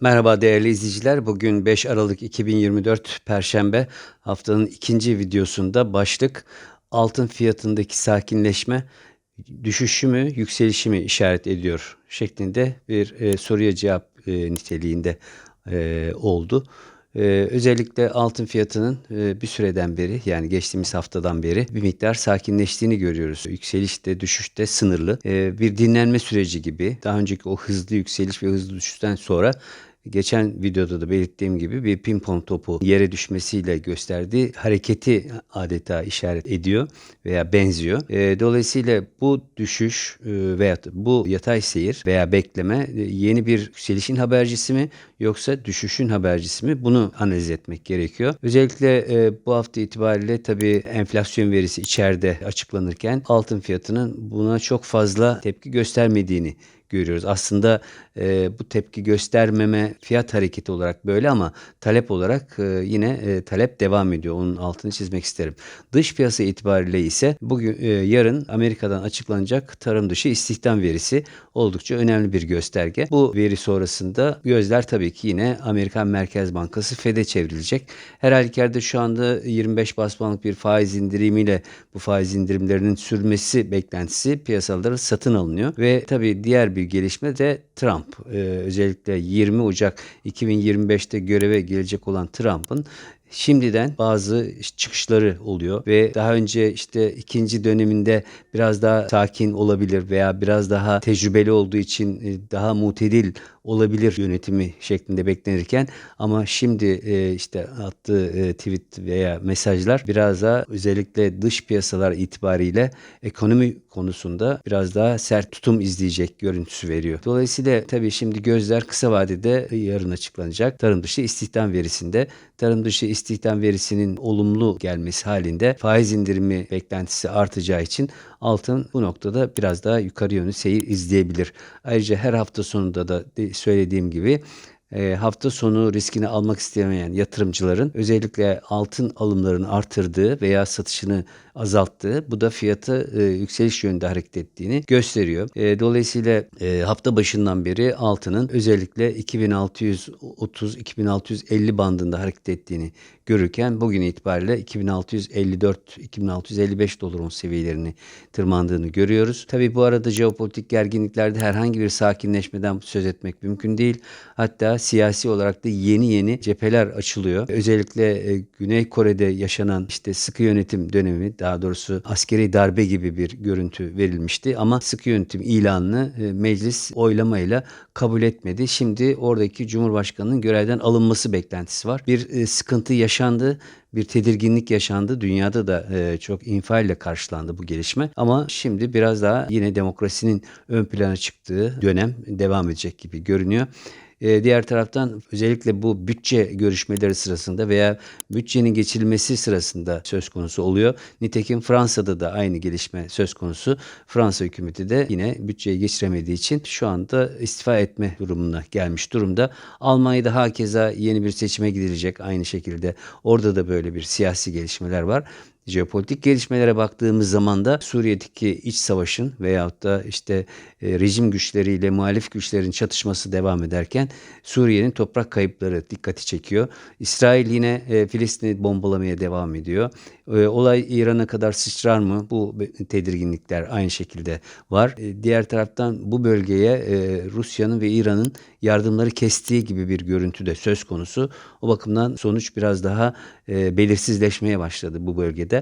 Merhaba değerli izleyiciler. Bugün 5 Aralık 2024 Perşembe haftanın ikinci videosunda başlık altın fiyatındaki sakinleşme düşüşü mü yükselişi mi işaret ediyor şeklinde bir e, soruya cevap e, niteliğinde e, oldu. E, özellikle altın fiyatının e, bir süreden beri yani geçtiğimiz haftadan beri bir miktar sakinleştiğini görüyoruz. Yükselişte düşüşte sınırlı E, bir dinlenme süreci gibi daha önceki o hızlı yükseliş ve hızlı düşüşten sonra geçen videoda da belirttiğim gibi bir pimpon topu yere düşmesiyle gösterdiği hareketi adeta işaret ediyor veya benziyor. E, dolayısıyla bu düşüş e, veya bu yatay seyir veya bekleme e, yeni bir yükselişin habercisi mi yoksa düşüşün habercisi mi? Bunu analiz etmek gerekiyor. Özellikle e, bu hafta itibariyle tabii enflasyon verisi içeride açıklanırken altın fiyatının buna çok fazla tepki göstermediğini görüyoruz. Aslında e, bu tepki göstermeme fiyat hareketi olarak böyle ama talep olarak e, yine e, talep devam ediyor. Onun altını çizmek isterim. Dış piyasa itibariyle ise bugün e, yarın Amerika'dan açıklanacak tarım dışı istihdam verisi oldukça önemli bir gösterge. Bu veri sonrasında gözler tabii ki yine Amerikan Merkez Bankası Fed'e çevrilecek. Her halükarda şu anda 25 bas bir faiz indirimiyle bu faiz indirimlerinin sürmesi beklentisi piyasalara satın alınıyor ve tabii diğer bir gelişme de Trump. Ee, özellikle 20 Ocak 2025'te göreve gelecek olan Trump'ın şimdiden bazı çıkışları oluyor ve daha önce işte ikinci döneminde biraz daha sakin olabilir veya biraz daha tecrübeli olduğu için e, daha mutedil olabilir yönetimi şeklinde beklenirken ama şimdi e, işte attığı e, tweet veya mesajlar biraz daha özellikle dış piyasalar itibariyle ekonomi konusunda biraz daha sert tutum izleyecek görüntüsü veriyor. Dolayısıyla tabii şimdi gözler kısa vadede yarın açıklanacak tarım dışı istihdam verisinde tarım dışı istihdam verisinin olumlu gelmesi halinde faiz indirimi beklentisi artacağı için altın bu noktada biraz daha yukarı yönlü seyir izleyebilir. Ayrıca her hafta sonunda da söylediğim gibi e, hafta sonu riskini almak istemeyen yatırımcıların özellikle altın alımlarını artırdığı veya satışını azalttığı bu da fiyatı e, yükseliş yönünde hareket ettiğini gösteriyor. E, dolayısıyla e, hafta başından beri altının özellikle 2630-2650 bandında hareket ettiğini görürken bugün itibariyle 2654-2655 doların seviyelerini tırmandığını görüyoruz. Tabi bu arada jeopolitik gerginliklerde herhangi bir sakinleşmeden söz etmek mümkün değil. Hatta siyasi olarak da yeni yeni cepheler açılıyor. Özellikle e, Güney Kore'de yaşanan işte sıkı yönetim dönemi daha doğrusu askeri darbe gibi bir görüntü verilmişti ama sıkı yönetim ilanını e, meclis oylamayla kabul etmedi. Şimdi oradaki Cumhurbaşkanının görevden alınması beklentisi var. Bir e, sıkıntı yaşandı bir tedirginlik yaşandı. Dünyada da e, çok infial ile karşılandı bu gelişme. Ama şimdi biraz daha yine demokrasinin ön plana çıktığı dönem devam edecek gibi görünüyor. E, diğer taraftan özellikle bu bütçe görüşmeleri sırasında veya bütçenin geçirilmesi sırasında söz konusu oluyor. Nitekim Fransa'da da aynı gelişme söz konusu. Fransa hükümeti de yine bütçeyi geçiremediği için şu anda istifa etme durumuna gelmiş durumda. Almanya'da hakeza yeni bir seçime gidilecek aynı şekilde. Orada da böyle bir siyasi gelişmeler var. Jeopolitik gelişmelere baktığımız zaman da Suriye'deki iç savaşın veyahut da işte e, rejim güçleriyle muhalif güçlerin çatışması devam ederken Suriye'nin toprak kayıpları dikkati çekiyor. İsrail yine e, Filistin'i bombalamaya devam ediyor. E, olay İran'a kadar sıçrar mı? Bu tedirginlikler aynı şekilde var. Diğer taraftan bu bölgeye Rusya'nın ve İran'ın yardımları kestiği gibi bir görüntü de söz konusu. O bakımdan sonuç biraz daha belirsizleşmeye başladı bu bölgede.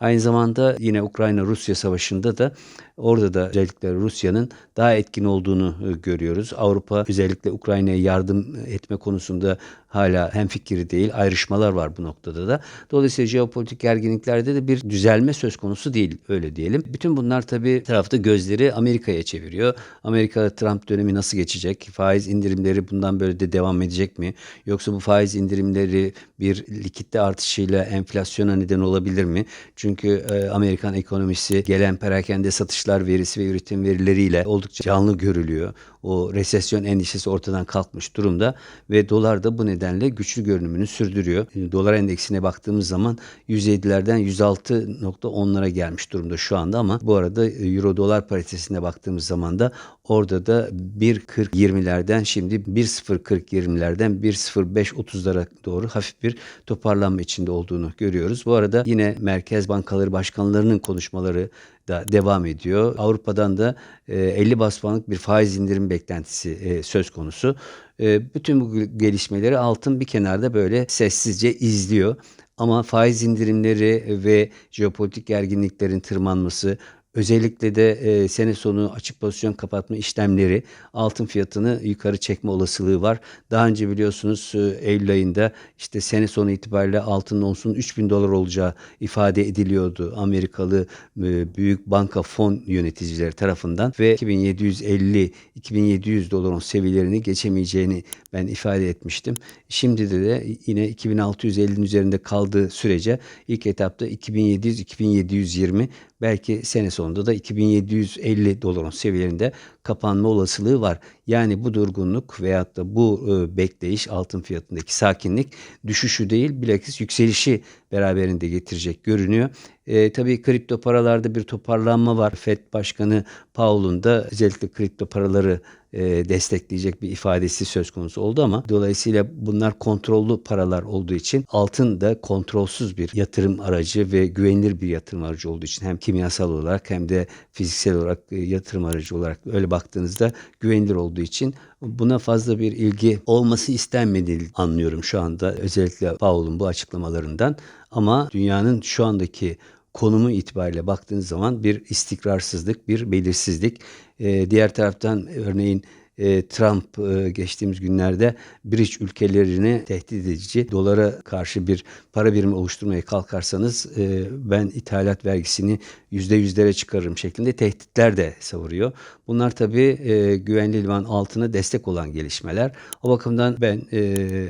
Aynı zamanda yine Ukrayna-Rusya savaşında da orada da özellikle Rusya'nın daha etkin olduğunu e, görüyoruz. Avrupa özellikle Ukrayna'ya yardım etme konusunda hala hemfikir değil. Ayrışmalar var bu noktada da. Dolayısıyla jeopolitik gerginliklerde de bir düzelme söz konusu değil öyle diyelim. Bütün bunlar tabii tarafta gözleri Amerika'ya çeviriyor. Amerika Trump dönemi nasıl geçecek? Faiz indirimleri bundan böyle de devam edecek mi? Yoksa bu faiz indirimleri bir likitte artışıyla enflasyona neden olabilir mi? Çünkü e, Amerikan ekonomisi gelen perakende satışlar verisi ve üretim verileriyle oldukça canlı görülüyor. O resesyon endişesi ortadan kalkmış durumda ve dolar da bu nedenle nedenle güçlü görünümünü sürdürüyor. E, Dolar endeksine baktığımız zaman 107'lerden 106.10'lara gelmiş durumda şu anda ama bu arada e, euro dolar paritesine baktığımız zaman da orada da 1.40-20'lerden şimdi 1.040-20'lerden 1.05-30'lara doğru hafif bir toparlanma içinde olduğunu görüyoruz. Bu arada yine merkez bankaları başkanlarının konuşmaları da devam ediyor. Avrupa'dan da e, 50 bas puanlık bir faiz indirim beklentisi e, söz konusu. E, bütün bu gelişmeleri altın bir kenarda böyle sessizce izliyor. Ama faiz indirimleri ve jeopolitik gerginliklerin tırmanması, özellikle de e, sene sonu açık pozisyon kapatma işlemleri altın fiyatını yukarı çekme olasılığı var. Daha önce biliyorsunuz e, Eylül ayında işte sene sonu itibariyle altının onsunun 3000 dolar olacağı ifade ediliyordu Amerikalı e, büyük banka fon yöneticileri tarafından ve 2750-2700 dolar seviyelerini geçemeyeceğini ben ifade etmiştim. Şimdi de, de yine 2650'nin üzerinde kaldığı sürece ilk etapta 2700-2720 belki sene sonunda da 2750 doların seviyelerinde kapanma olasılığı var. Yani bu durgunluk veyahut da bu e, bekleyiş altın fiyatındaki sakinlik düşüşü değil bilakis yükselişi beraberinde getirecek görünüyor. E, tabii kripto paralarda bir toparlanma var. FED Başkanı Powell'un da özellikle kripto paraları e, destekleyecek bir ifadesi söz konusu oldu ama dolayısıyla bunlar kontrollü paralar olduğu için altın da kontrolsüz bir yatırım aracı ve güvenilir bir yatırım aracı olduğu için hem kimyasal olarak hem de fiziksel olarak e, yatırım aracı olarak öyle baktığınızda güvenilir olduğu için buna fazla bir ilgi olması istenmediğini anlıyorum şu anda özellikle Powell'un bu açıklamalarından. Ama dünyanın şu andaki konumu itibariyle baktığınız zaman bir istikrarsızlık, bir belirsizlik. Ee, diğer taraftan örneğin e, Trump e, geçtiğimiz günlerde bridge ülkelerini tehdit edici dolara karşı bir para birimi oluşturmaya kalkarsanız e, ben ithalat vergisini yüzde yüzlere çıkarırım şeklinde tehditler de savuruyor. Bunlar tabii e, güvenli liman altına destek olan gelişmeler. O bakımdan ben e,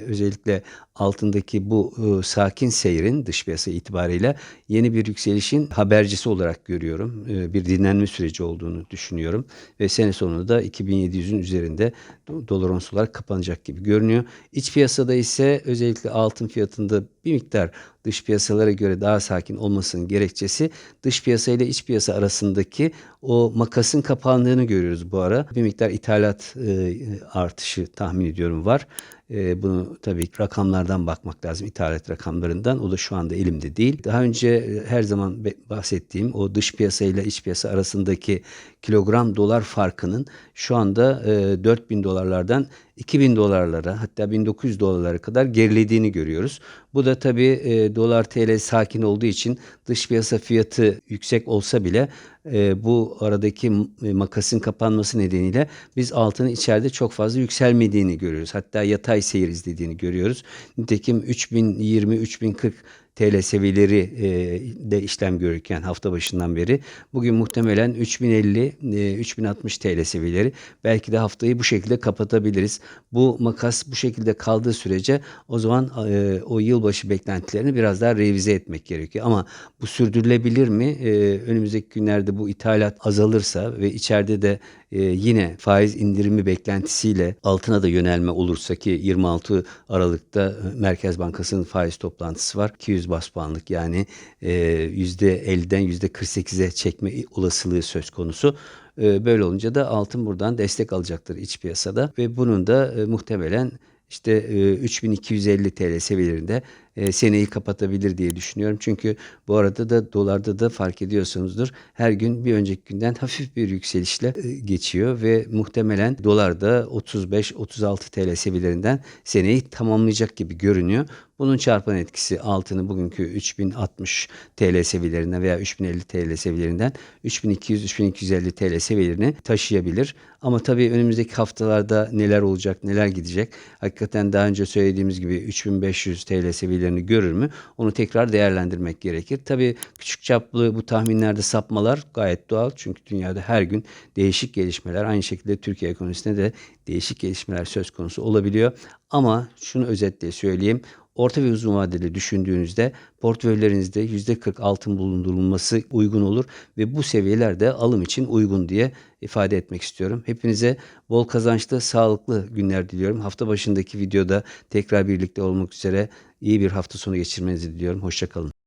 özellikle altındaki bu e, sakin seyrin dış piyasa itibariyle yeni bir yükselişin habercisi olarak görüyorum. E, bir dinlenme süreci olduğunu düşünüyorum ve sene sonunda da 2700'ün üzerinde dolar ons olarak kapanacak gibi görünüyor. İç piyasada ise özellikle altın fiyatında bir miktar dış piyasalara göre daha sakin olmasının gerekçesi dış piyasa ile iç piyasa arasındaki o makasın kapandığını görüyoruz bu ara. Bir miktar ithalat e, artışı tahmin ediyorum var. E, bunu tabii rakamlardan bakmak lazım ithalat rakamlarından. O da şu anda elimde değil. Daha önce e, her zaman bahsettiğim o dış piyasa ile iç piyasa arasındaki kilogram dolar farkının şu anda e, 4000 dolarlardan 2000 dolarlara hatta 1900 dolarlara kadar gerilediğini görüyoruz. Bu da tabii e, dolar TL sakin olduğu için dış piyasa fiyatı yüksek olsa bile e, bu aradaki e, makasın kapanması nedeniyle biz altının içeride çok fazla yükselmediğini görüyoruz. Hatta yatay seyir izlediğini görüyoruz. Nitekim 3020-3040 TL seviyeleri e, de işlem görürken hafta başından beri bugün muhtemelen 3050 e, 3060 TL seviyeleri belki de haftayı bu şekilde kapatabiliriz. Bu makas bu şekilde kaldığı sürece o zaman e, o yılbaşı beklentilerini biraz daha revize etmek gerekiyor. Ama bu sürdürülebilir mi? Önümüzdeki günlerde bu ithalat azalırsa ve içeride de yine faiz indirimi beklentisiyle altına da yönelme olursa ki 26 Aralık'ta Merkez Bankası'nın faiz toplantısı var. 200 bas puanlık yani e, %50'den %48'e çekme olasılığı söz konusu. E, böyle olunca da altın buradan destek alacaktır iç piyasada ve bunun da e, muhtemelen işte e, 3250 TL seviyelerinde e, seneyi kapatabilir diye düşünüyorum. Çünkü bu arada da dolarda da fark ediyorsunuzdur. Her gün bir önceki günden hafif bir yükselişle e, geçiyor ve muhtemelen dolarda 35-36 TL seviyelerinden seneyi tamamlayacak gibi görünüyor. Bunun çarpan etkisi altını bugünkü 3060 TL seviyelerine veya 3050 TL seviyelerinden 3200-3250 TL seviyelerine taşıyabilir. Ama tabii önümüzdeki haftalarda neler olacak, neler gidecek? Hakikaten daha önce söylediğimiz gibi 3500 TL seviyelerini görür mü? Onu tekrar değerlendirmek gerekir. Tabii küçük çaplı bu tahminlerde sapmalar gayet doğal. Çünkü dünyada her gün değişik gelişmeler, aynı şekilde Türkiye ekonomisinde de değişik gelişmeler söz konusu olabiliyor. Ama şunu özetle söyleyeyim. Orta ve uzun vadeli düşündüğünüzde portföylerinizde %40 altın bulundurulması uygun olur ve bu seviyeler de alım için uygun diye ifade etmek istiyorum. Hepinize bol kazançlı, sağlıklı günler diliyorum. Hafta başındaki videoda tekrar birlikte olmak üzere iyi bir hafta sonu geçirmenizi diliyorum. Hoşçakalın.